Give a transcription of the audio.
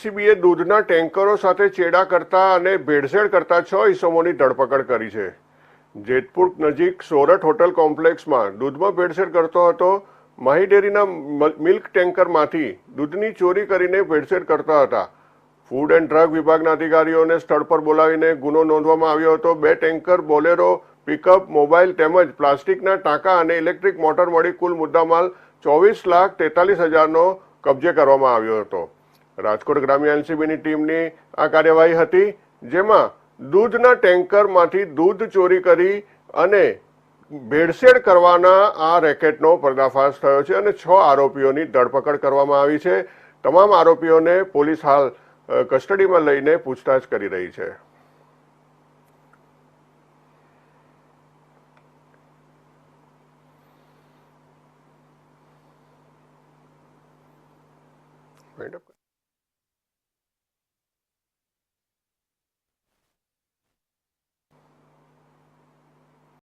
એલસીબીએ દૂધના ટેન્કરો સાથે ચેડા કરતા અને ભેળસેળ કરતા છ ઇસમોની ધરપકડ કરી છે. જેતપુર નજીક સોરઠ હોટલ કોમ્પ્લેક્સમાં દૂધમાં ભેળસેળ કરતો હતો. માહી ડેરીના મિલ્ક ટેન્કરમાંથી દૂધની ચોરી કરીને ભેળસેળ કરતા હતા. ફૂડ એન્ડ ડ્રગ વિભાગના અધિકારીઓને સ્થળ પર બોલાવીને ગુનો નોંધવામાં આવ્યો હતો. બે ટેન્કર, બોલેરો, પિકઅપ, મોબાઈલ તેમજ પ્લાસ્ટિકના ટાંકા અને ઇલેક્ટ્રિક મોટર મળી કુલ મુદ્દામાલ ચોવીસ લાખ તેતાલીસ હજારનો કબજે કરવામાં આવ્યો હતો. રાજકોટ ગ્રામ્ય એનસીબીની ટીમની આ કાર્યવાહી હતી, જેમાં દૂધના ટેન્કરમાંથી દૂધ ચોરી કરી અને ભેળસેળ કરવાના આ રેકેટનો પર્દાફાશ થયો છે અને છ આરોપીઓની ધરપકડ કરવામાં આવી છે તમામ આરોપીઓને પોલીસ હાલ કસ્ટડીમાં લઈને પૂછતાછ કરી રહી છે right.